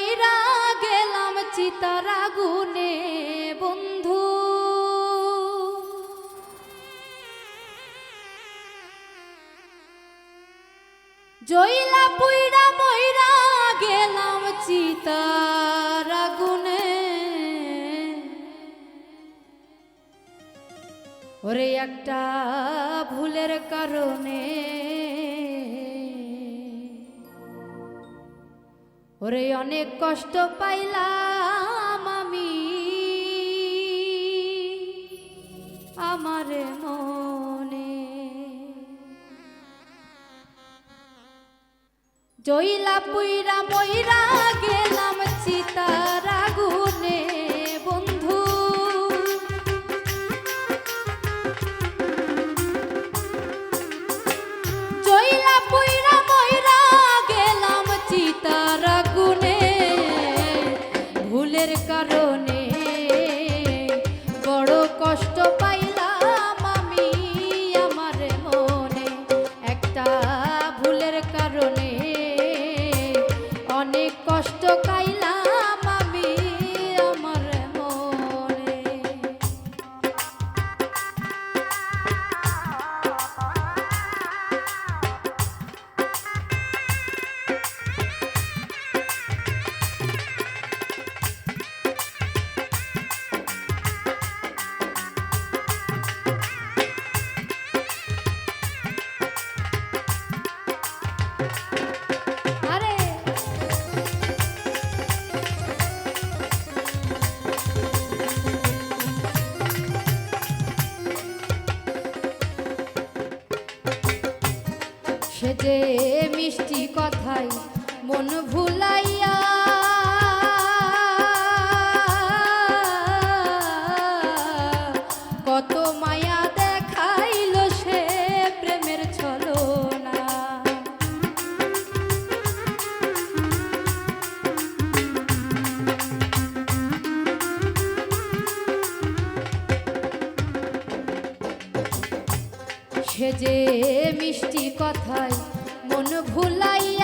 ময়রা গেলাম চিতার আগুনে বন্ধু। জইলা পুইরা ময়রা গেলাম চিতার আগুনে ওরে একটা ভুলের কারণে ওরে অনেক কষ্ট পাইলাম আমি। আমারে মনে জইলা পুইরা মইরা গেলাম সে যে মিষ্টি কথাই মন ভুলাইয়া সে যে মিষ্টি কথায় মন ভুলাইয়া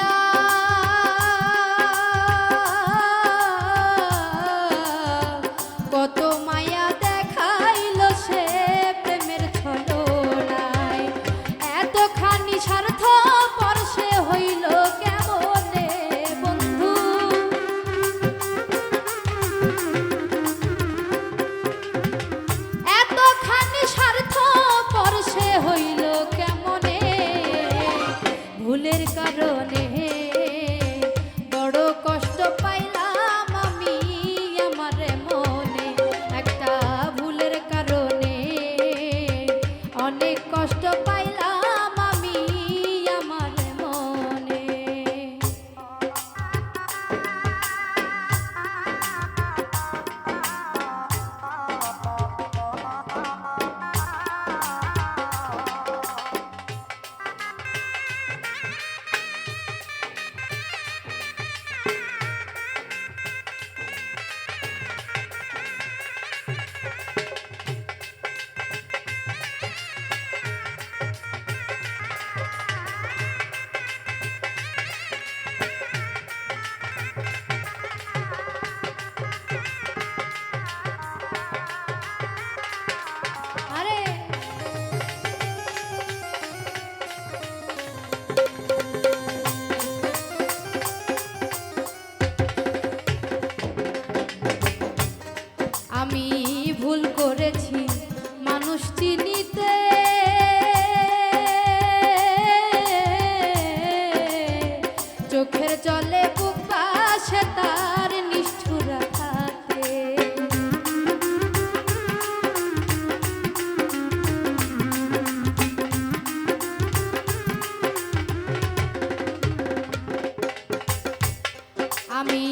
আমি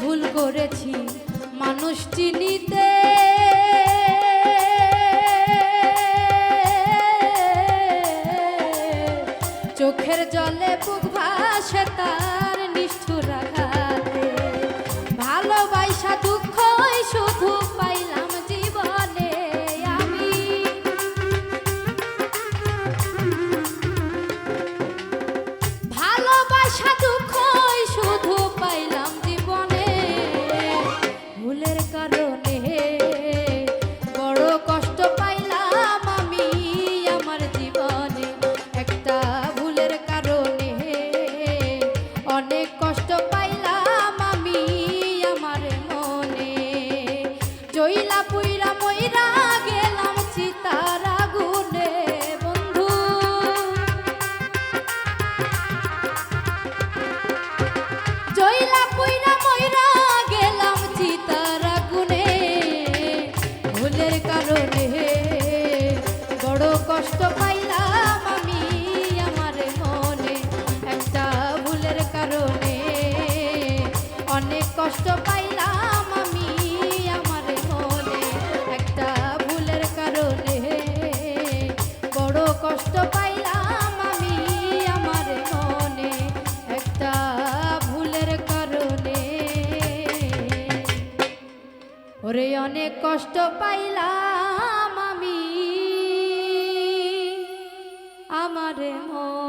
ভুল করেছি মানুষ চিনিতে। চোখের জলে বুক ভাসে তার নিষ্ঠুর আঘাতে। কারণে ওরে অনেক কষ্ট পাইলাম আমি। আমার মনে